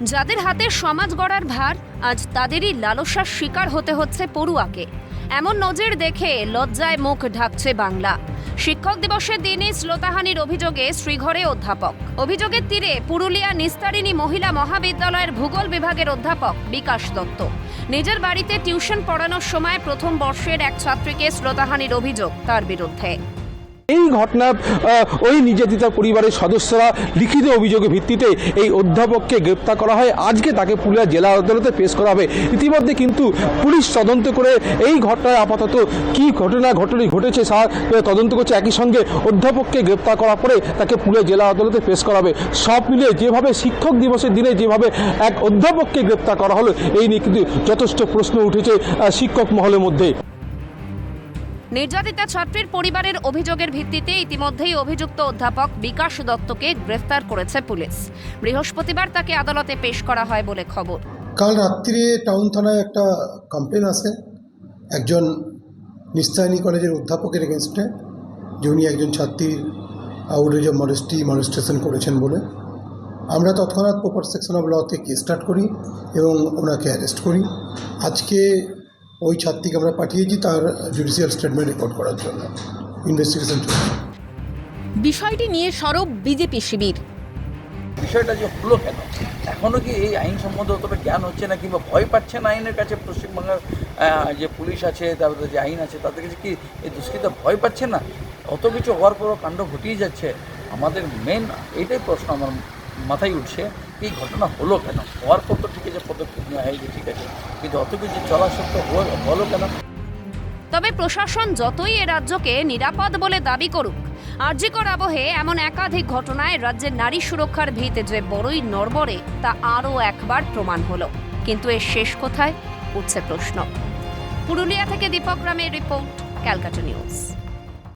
যাদের হাতে সমাজ গড়ার ভার, আজ তাদেরই লালসার শিকার হতে হচ্ছে পড়ুয়াকে। এমন নজির দেখে লজ্জায় মুখ ঢাকছে বাংলা। শিক্ষক দিবসের দিনে শ্লোতাহানির অভিযোগে শ্রীঘরে অধ্যাপক। অভিযোগের তীরে পুরুলিয়া নিস্তারিণী মহিলা মহাবিদ্যালয়ের ভূগোল বিভাগের অধ্যাপক বিকাশ দত্ত। নিজের বাড়িতে টিউশন পড়ানোর সময় প্রথম বর্ষের এক ছাত্রীকে শ্লোতাহানির অভিযোগ তার বিরুদ্ধে। এই ঘটনা ওই নির্যাতিতা পরিবারের সদস্যরা লিখিত অভিযোগের ভিত্তিতে এই অধ্যাপককে গ্রেপ্তার করা হয়। আজকে তাকে পুরুলিয়া জেলা আদালতে পেশ করা হবে। ইতিমধ্যে কিন্তু পুলিশ তদন্ত করে এই ঘটনায় আপাতত কি ঘটনা ঘটনা ঘটেছে তদন্ত করছে। একই সঙ্গে অধ্যাপককে গ্রেপ্তার করার পরে তাকে পুরুলিয়া জেলা আদালতে পেশ করা হবে। সব মিলিয়ে যেভাবে শিক্ষক দিবসের দিনে যেভাবে এক অধ্যাপককে গ্রেপ্তার করা হলো, এই নিয়ে কিন্তু যথেষ্ট প্রশ্ন উঠেছে শিক্ষক মহলের মধ্যে। নির্যাতিতা ছাত্রীর পরিবারের অভিযোগের ভিত্তিতে ইতিমধ্যেই অভিযুক্ত অধ্যাপক বিকাশ দত্তকে গ্রেফতার করেছে পুলিশ। বৃহস্পতিবার তাকে আদালতে পেশ করা হয় বলে খবর। কাল রাত্রিরে টাউন থানায় একটা কমপ্লেন আসে। একজন নিস্তায়নী কলেজের অধ্যাপকের এগেনস্টে যে উনি একজন ছাত্রীর আউটেজ অফ মডেস্টি মনস্ট্রেশন করেছেন বলে। আমরা তৎক্ষণাৎ প্রপার সেকশন অফ লতে কেস স্টার্ট করি এবং ওনাকে অ্যারেস্ট করি। আজকে ওই ছাত্রীকে আমরা পাঠিয়েছি তার জুডিশিয়াল স্টেটমেন্ট রেকর্ড করার জন্য ইনভেস্টিগেশন বিষয়টি নিয়ে সরব বিজেপি শিবির। বিষয়টা যে হলো কেন? এখনও কি এই আইন সম্বন্ধে অতটা জ্ঞান হচ্ছে না কিংবা ভয় পাচ্ছে না আইনের কাছে? পশ্চিমবঙ্গের যে পুলিশ আছে তারপরে যে আইন আছে তাদের কাছে কি এই দুষ্কৃতা ভয় পাচ্ছে না? অত কিছু হওয়ার পরও কাণ্ড ঘটিয়ে যাচ্ছে। আমাদের মেন এইটাই প্রশ্ন আমার মাথায় উঠছে। এই ঘটনা হলো কেন? হওয়ার পর তো ঠিক আছে পদক্ষেপ নেওয়া হয়েছে, ঠিক আছে। কিন্তু অত কিছু চলা সত্ত্বেও হলো- কেন? তবে প্রশাসন যতই এ রাজ্যকে নিরাপদ বলে দাবি করুক, আর্যিকর আবহে এমন একাধিক ঘটনায় রাজ্যের নারী সুরক্ষার ভিত যে বড়ই নড়বড়ে, তা আরও একবার প্রমাণ হলো। কিন্তু এর শেষ কোথায়? উঠছে প্রশ্ন। পুরুলিয়া থেকে দীপক রামের রিপোর্ট, ক্যালকাটা নিউজ।